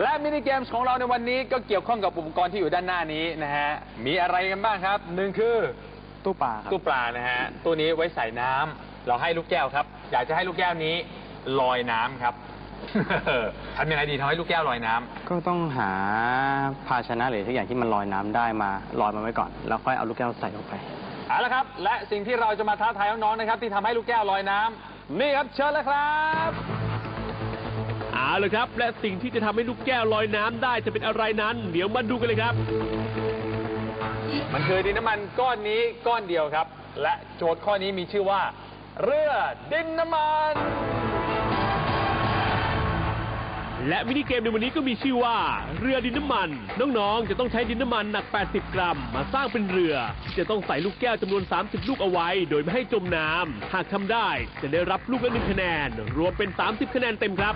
และมินิเกมส์ของเราในวันนี้ก็เกี่ยวข้องกับอุปกรณ์ที่อยู่ด้านหน้านี้นะฮะ มีอะไรกันบ้างครับหนึ่งคือตู้ปลาครับตู้ปลานะฮะตู้นี้ไว้ใส่น้ำเราให้ลูกแก้วครับ อยากจะให้ลูกแก้วนี้ลอยน้ำครับ ทำยังไงดีทำให้ลูกแก้วลอยน้ำก็ต้องหาภาชนะหรือทุกอย่างที่มันลอยน้ำได้มาลอยมันไว้ก่อน แล้วค่อยเอาลูกแก้วใส่ลงไป เอาละครับ และสิ่งที่เราจะมาท้าทายน้องๆนะครับ ที่ทำให้ลูกแก้วลอยน้ำนี่ครับเชิญเลยครับ เอาเลยครับ และสิ่งที่จะทำให้ลูกแก้วลอยน้ำได้จะเป็นอะไรนั้น เดี๋ยวมาดูกันเลยครับ มันคือดินน้ำมันก้อนนี้ก้อนเดียวครับ และโจทย์ข้อนี้มีชื่อว่า เรือดินน้ำมัน และมินิเกมในวันนี้ก็มีชื่อว่า เรือดินน้ำมัน น้องๆ จะต้องใช้ดินน้ำมันหนัก 80 กรัม มาสร้างเป็นเรือที่จะต้องใส่ลูกแก้วจำนวน 30 ลูกเอาไว้ โดยไม่ให้จมน้ำหากทำได้จะได้รับลูกละหนึ่งคะแนน รวมเป็น 30 คะแนนเต็มครับ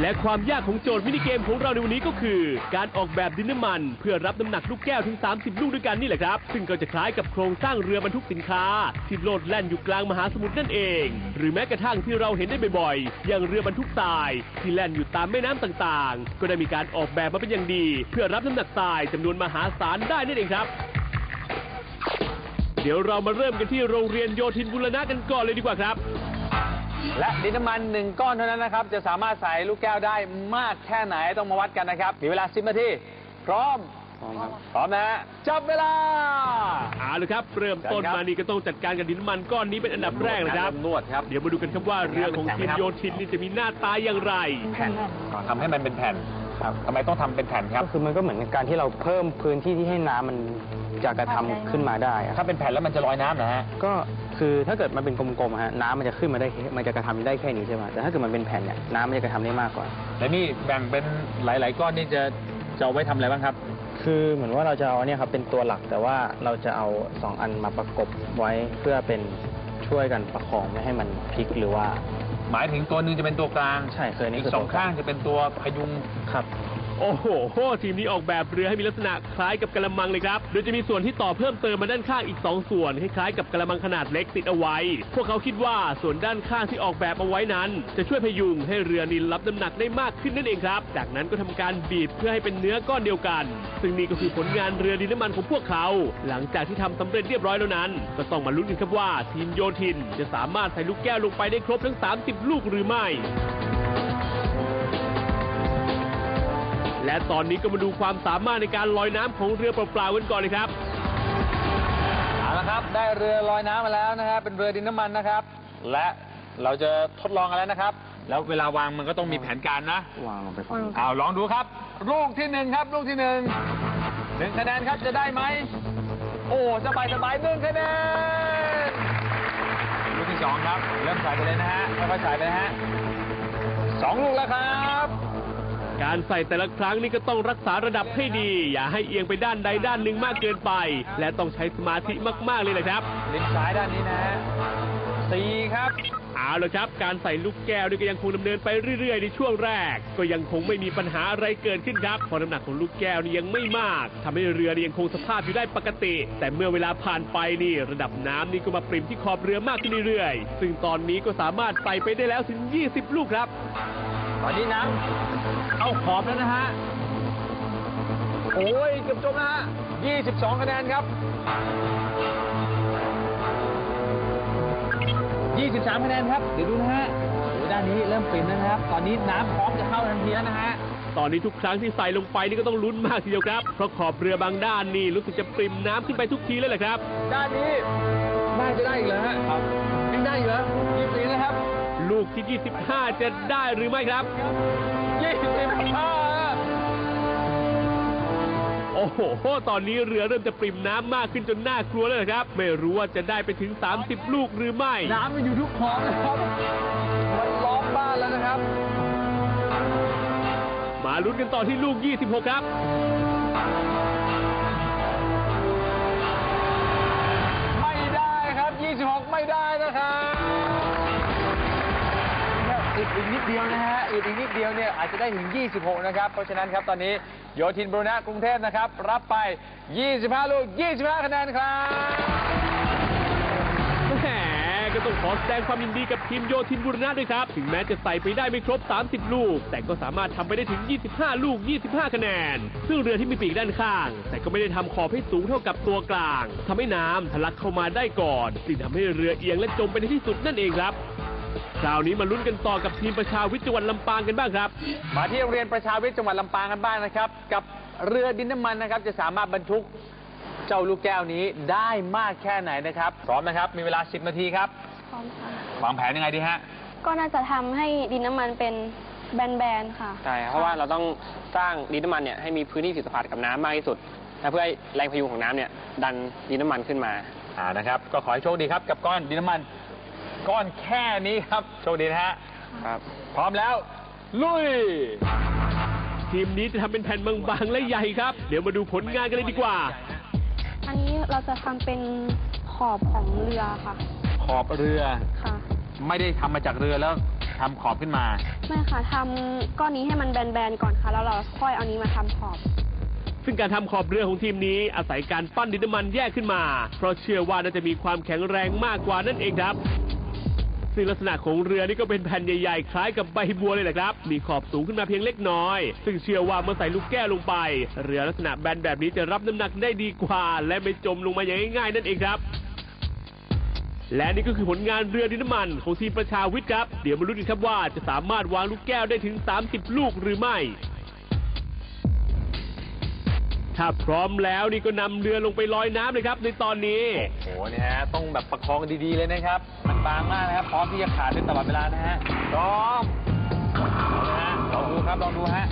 และความยากของโจทย์มินิเกมของเราในวันนี้ก็คือ การออกแบบดินน้ำมัน เพื่อรับน้ำหนักลูกแก้วถึง 30 ลูกด้วยกันนี่แหละครับ ซึ่งก็จะคล้ายกับโครงสร้างเรือบรรทุกสินค้า ที่โลดแล่นอยู่กลางมหาสมุทรนั่นเอง หรือแม้กระทั่งที่เราเห็นได้บ่อยๆ อย่างเรือบรรทุกทราย ที่แล่นอยู่ตามแม่น้ำต่างๆ ก็ได้มีการออกแบบมาเป็นอย่างดี เพื่อรับน้ำหนักทรายจำนวนมหาศาลได้นั่นเองครับ เดี๋ยวเรามาเริ่มกันที่โรงเรียนโยธินบุรณะกันก่อนเลยดีกว่าครับ และดินน้ำมันหนึ่งก้อนเท่านั้นนะครับ จะสามารถใส่ลูกแก้วได้มากแค่ไหนต้องมาวัดกันนะครับ มีเวลา 10 นาที พร้อม พร้อมครับพร้อมนะฮะจับเวลา เอาละครับ เริ่มต้นมานี่ก็ต้องจัดการกับดินน้ำมันก้อนนี้เป็นอันดับแรกนะครับ นวดครับ เดี๋ยวมาดูกันครับว่าเรือของทีมโยธินนี่จะมีหน้าตาอย่างไร แผ่นทำให้มันเป็นแผ่นครับทำไมต้องทำเป็นแผ่นครับ ก็คือมันก็เหมือนการที่เราเพิ่มพื้นที่ที่ให้น้ำมันจะกระทำขึ้นมาได้อะถ้าเป็นแผ่นแล้วมันจะลอยน้ำนะฮะ ก็คือถ้าเกิดมันเป็นกลมๆอะฮะน้ำมันจะขึ้นมาได้แค่มันจะกระทำได้แค่นี้ใช่ไหมแต่ถ้าเกิดมันเป็นแผ่นเนี่ยน้ำมันจะกระทำได้มากกว่า แล้วนี่แบ่งเป็นหลาย ๆ ก้อนนี่จะจะเอาไว้ทำอะไรบ้างครับ คือเหมือนว่าเราจะเอาเนี่ยครับเป็นตัวหลักแต่ว่าเราจะเอาสองอันมาประกบไว้เพื่อเป็นช่วยกันประคองไม่ให้มันพลิกหรือว่า หมายถึงตัวหนึ่งจะเป็นตัวกลางใช่เคยนี่อีกคือสองข้างจะเป็นตัวพยุงครับ โอ้โห ทีมนี้ออกแบบเรือให้มีลักษณะคล้ายกับกระมังเลยครับ โดยจะมีส่วนที่ต่อเพิ่มเติมมาด้านข้างอีก 2 ส่วนคล้ายๆกับกระมังขนาดเล็กติดเอาไว้ พวกเขาคิดว่าส่วนด้านข้างที่ออกแบบเอาไว้นั้น จะช่วยพยุงให้เรือนินรับน้ำหนักได้มากขึ้นนั่นเองครับ จากนั้นก็ทำการบีบเพื่อให้เป็นเนื้อก้อนเดียวกัน ซึ่งนี่ก็คือผลงานเรือดินน้ำมันของพวกเขา หลังจากที่ทำสำเร็จเรียบร้อยแล้วนั้น ก็ต้องมาลุ้นกันครับว่า ทีมโยธิน จะสามารถใส่ลูกแก้วลงไปได้ครบทั้ง 30 ลูกหรือไม่ และตอนนี้ก็มาดูความสามารถในการลอยน้ำของเรือเปล่าๆกันก่อนเลยครับ เอาละครับ ได้เรือลอยน้ำมาแล้วนะครับ เป็นเรือดินน้ำมันนะครับ และเราจะทดลองกันแล้วนะครับ แล้วเวลาวางมันก็ต้องมีแผนการนะ วางลงไปฝั่งนู้นเอาลองดูครับ ลูกที่หนึ่งครับ ลูกที่หนึ่งหนึ่งคะแนนครับจะได้ไหม โอ้สบายสบายหนึ่งคะแนนลูกที่สองครับ เริ่มใส่ไปเลยนะฮะค่อยๆใส่ไปนะฮะสองลูกแล้วครับ การใส่แต่ละครั้งนี่ก็ต้องรักษาระดับให้ดี อย่าให้เอียงไปด้านใดด้านหนึ่งมากเกินไป และต้องใช้สมาธิมากๆเลยนะครับริมซ้ายด้านนี้นะฮะสี่ครับเอาละครับ การใส่ลูกแก้วนี่ก็ยังคงดำเนินไปเรื่อย ๆ ในช่วงแรก ก็ยังคงไม่มีปัญหาอะไรเกิดขึ้นครับเพราะน้ำหนักของลูกแก้วนี่ยังไม่มากทำให้เรือนี่ยังคงสภาพอยู่ได้ปกติ แต่เมื่อเวลาผ่านไปนี่ระดับน้ำนี่ก็มาปริ่มที่ขอบเรือมากขึ้นเรื่อยๆ ซึ่งตอนนี้ก็สามารถใส่ไปได้แล้วถึง 20 ลูกครับ ตอนนี้น้ำ เอาขอบแล้วนะฮะ โอ้ยเกือบจมนะฮะ 22 คะแนนครับ 23 คะแนนครับ เดี๋ยวดูนะฮะโอ้ยด้านนี้เริ่มปริ่มแล้วนะครับ ตอนนี้น้ำพร้อมจะเข้าทันทีแล้วนะฮะ ตอนนี้ทุกครั้งที่ใส่ลงไปนี่ก็ต้องลุ้นมากทีเดียวครับ เพราะขอบเรือบางด้านนี่รู้สึกจะปริ่มน้ำขึ้นไปทุกทีเลยแหละครับ ด้านนี้น่าจะได้อีกเหรอฮะ ครับยังได้อีกเหรอ24แล้วครับ ลูกที่ 25 จะได้หรือไม่ครับ 25โอ้โห ตอนนี้เรือเริ่มจะปริ่มน้ำมากขึ้นจนน่ากลัวแล้วนะครับ ไม่รู้ว่าจะได้ไปถึง 30 ลูกหรือไม่ น้ำมันอยู่ทุกขอบนะครับ มันล้อมบ้านแล้วนะครับ มาลุ้นกันต่อที่ลูก 26 ครับ ไม่ได้ครับ 26 ไม่ได้นะครับ อีกนิดเดียวนะฮะอีกนิดเดียวเนี่ยอาจจะได้ถึง 26 นะครับ เพราะฉะนั้นครับตอนนี้โยธินบรูนะกรุงเทพนะครับ รับไป 25 ลูก 25 คะแนนครับแหมก็ต้องขอแสดงความยินดีกับทีมโยธินบุรณะด้วยครับ ถึงแม้จะใส่ไปได้ไม่ครบ 30 ลูก แต่ก็สามารถทำไปได้ถึง 25 ลูก 25 คะแนน ซึ่งเรือที่มีปีกด้านข้าง แต่ก็ไม่ได้ทำขอบให้สูงเท่ากับตัวกลางทำให้น้ำทะลักเข้ามาได้ก่อนจึงทำให้เรือเอียงและจมไปในที่สุดนั่นเองครับ คราวนี้มาลุ้นกันต่อกับทีมประชาวิทย์จังหวัดลำปางกันบ้างครับ มาที่โรงเรียนประชาวิทย์จังหวัดลำปางกันบ้างนะครับ กับเรือดินน้ำมันนะครับ จะสามารถบรรทุกเจ้าลูกแก้วนี้ได้มากแค่ไหนนะครับพร้อมนะครับ มีเวลา 10 นาทีครับพร้อมค่ะวางแผนยังไงดีฮะ ก็น่าจะทำให้ดินน้ำมันเป็นแบนๆค่ะ ใช่ครับเพราะว่าเราต้องสร้างดินน้ำมันเนี่ยให้มีพื้นที่สัมผัสกับน้ำมากที่สุดและเพื่อให้แรงพยุงของน้ำเนี่ยดันดินน้ำมันขึ้นมา อ่านะครับ ก็ขอให้โชคดีครับ กับก้อนดินน้ำมัน ก้อนแค่นี้ครับโชคดีนะฮะครับ พร้อมแล้ว ลุย ทีมนี้จะทำเป็นแผ่นบางๆและใหญ่ครับ เดี๋ยวมาดูผลงานกันเลยดีกว่า อันนี้เราจะทำเป็นขอบของเรือค่ะ ขอบเรือค่ะ ไม่ได้ทำมาจากเรือแล้วทำขอบขึ้นมา ไม่ค่ะทำก้อนนี้ให้มันแบนๆก่อนค่ะ แล้วเราค่อยเอานี้มาทำขอบ ซึ่งการทำขอบเรือของทีมนี้อาศัยการปั้นดินน้ำมันแยกขึ้นมา เพราะเชื่อว่าน่าจะมีความแข็งแรงมากกว่านั่นเองครับ ซึ่งลักษณะของเรือนี่ก็เป็นแผ่นใหญ่ๆ คล้ายกับใบบัวเลยแหละครับ มีขอบสูงขึ้นมาเพียงเล็กน้อย ซึ่งเชื่อว่าเมื่อใส่ลูกแก้วลงไป เรือลักษณะแบนแบบนี้จะรับน้ำหนักได้ดีกว่า และไม่จมลงมาอย่างง่ายๆนั่นเองครับและนี่ก็คือผลงานเรือดินน้ำมันของทีมประชาวิทย์ครับ เดี๋ยวมาลุ้นกันครับว่าจะสามารถวางลูกแก้วได้ถึง 30 ลูกหรือไม่ ถ้าพร้อมแล้วนี่ก็นำเรือลงไปลอยน้ำเลยครับ ในตอนนี้ โอ้โหเนี่ยฮะต้องแบบประคองดีๆเลยนะครับ มันบางมากนะครับ พร้อมที่จะขาดได้ตลอดเวลานะฮะพร้อมเอาละฮะลองดูครับลองดูฮะ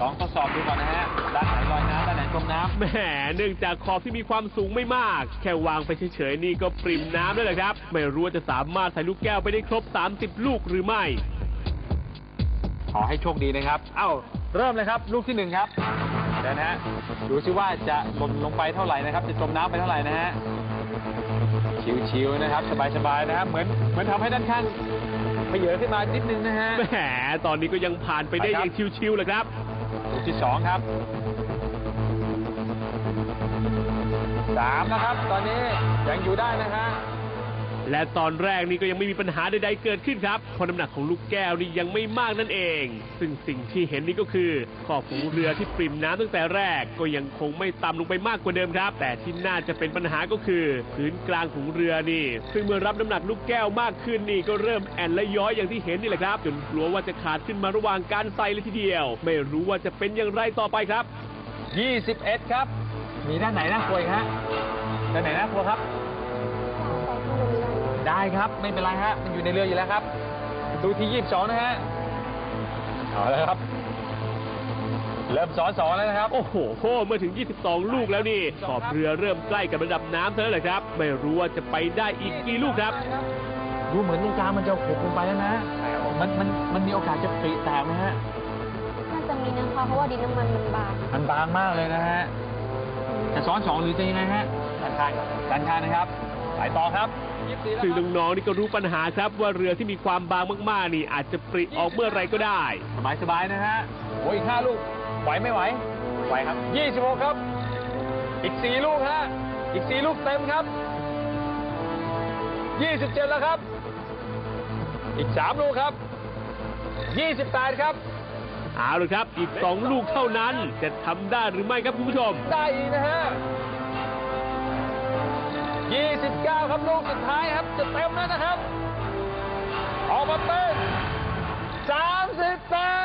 ลองทดสอบดูก่อนนะฮะด้านไหนลอยน้ำด้านไหนจมน้ำ แหมเนื่องจากขอบที่มีความสูงไม่มาก แค่วางไปเฉยๆนี่ก็ปริ่มน้ำแล้วแหละครับ ไม่รู้ว่าจะสามารถใส่ลูกแก้วไปได้ครบ 30 ลูกหรือไม่ ขอให้โชคดีนะครับ เอ้า เริ่มเลยครับ ลูกที่หนึ่งครับ เดี๋ยวนะฮะดูซิว่าจะหล่นลงไปเท่าไหร่นะครับ จะจมน้ำไปเท่าไหร่นะฮะชิวๆนะครับ สบายๆนะครับเหมือนเหมือนทำให้ด้านข้างเพเยอขึ้นมานิดนึงนะฮะ แหมตอนนี้ก็ยังผ่านไปได้อย่างชิวๆเลยครับลูกที่สองครับสามนะครับ ตอนนี้ยังอยู่ได้นะฮะ และตอนแรกนี่ก็ยังไม่มีปัญหาใดๆเกิดขึ้นครับเพราะน้ำหนักของลูกแก้วนี่ยังไม่มากนั่นเอง ซึ่งสิ่งที่เห็นนี่ก็คือขอบของเรือที่ปริ่มน้ำตั้งแต่แรก ก็ยังคงไม่ต่ำลงไปมากกว่าเดิมครับ แต่ที่น่าจะเป็นปัญหาก็คือพื้นกลางของเรือนี่ ซึ่งเมื่อรับน้ำหนักลูกแก้วมากขึ้นนี่ก็เริ่มแอนและย้อยอย่างที่เห็นนี่แหละครับจนกลัวว่าจะขาดขึ้นมาระหว่างการใส่เลยทีเดียว ไม่รู้ว่าจะเป็นอย่างไรต่อไปครับ 21 ครับ มีด้านไหนน่ากลัวอีกฮะด้านไหนน่ากลัวครับ ได้ครับ ไม่เป็นไรฮะ มันอยู่ในเรืออยู่แล้วครับ ดูที่22นะฮะ เอาแล้วครับ เริ่มสอนสอนแล้วนะครับ โอ้โหเมื่อถึง 22 ลูกแล้วนี่ ขอบเรือเริ่มใกล้กับระดับน้ำเท่านั้นแหละครับ ไม่รู้ว่าจะไปได้อีกกี่ลูกครับ ดูเหมือนลูกกลางมันจะหกลงไปแล้วนะ มันมันมันมีโอกาสจะปริแตกไหมฮะ น่าจะมีนะคะเพราะว่าดินน้ำมันมันบางมันบางมากเลยนะฮะ จะซ้อนสองหรือจะยังไงฮะด้านข้างด้านข้างนะครับไปต่อครับ ซึ่งน้องๆนี่ก็รู้ปัญหาครับว่าเรือที่มีความบางมากๆนี่อาจจะปริออกเมื่อไหรก็ได้ สบายสบายๆนะฮะโอ้ยอีกห้าลูกไหวไม่ไหวไหวครับยี่สิบหกครับ อีกสี่ลูกฮะอีกสี่ลูกเต็มครับยี่สิบเจ็ดแล้วครับ อีกสามลูกครับยี่สิบแปดครับเอาละครับ อีก 2 ลูกเท่านั้น จะทำได้หรือไม่ครับคุณผู้ชม ได้อีกนะฮะ 29 ครับลูกสุดท้ายครับ จะเต็มแล้วนะครับ ออกมาเต้น38